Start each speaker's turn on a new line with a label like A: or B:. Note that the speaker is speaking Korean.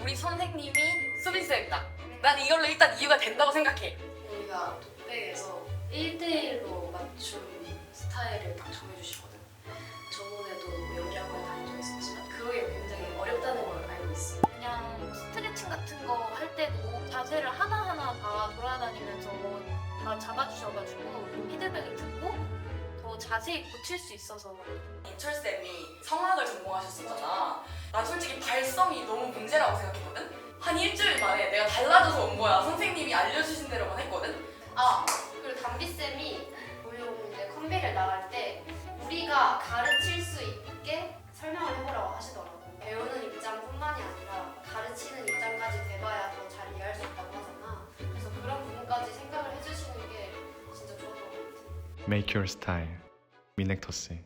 A: 우리 선생님이 수빈쌤이다. 난 이걸로 일단 이유가 된다고 생각해.
B: 우리가 독백에서 1대1로 맞춤 스타일을 딱 정해주시거든. 저번에도 연기학원에 다닌 적 있었지만 그게 굉장히 어렵다는 걸 알고 있어.
A: 그냥 스트레칭 같은 거 할 때도 자세를 하나하나 다 돌아다니면서 다 잡아주셔가지고 피드백을 듣고 더 자세히 고칠 수 있어서
C: 인철 쌤이 성악을 전공하셨었잖아. 난 솔직히 발성이 너무 문제라고 생각했거든. 한 일주일 만에 내가 달라져서 온 거야. 선생님이 알려주신 대로만 했거든.
D: 아 그리고 담비쌤이 무용 이제 컨베이를 나갈 때 우리가 가르칠 수 있게 설명을 해보라고 하시더라고 배우는 입장뿐만이 아니라 가르치는 입장까지 돼봐야 더 잘 이해할 수 있다고 하잖아 그래서 그런 부분까지 생각을 해주시는 게 진짜 좋았던 것 같아
E: Make your style. 미넥터스.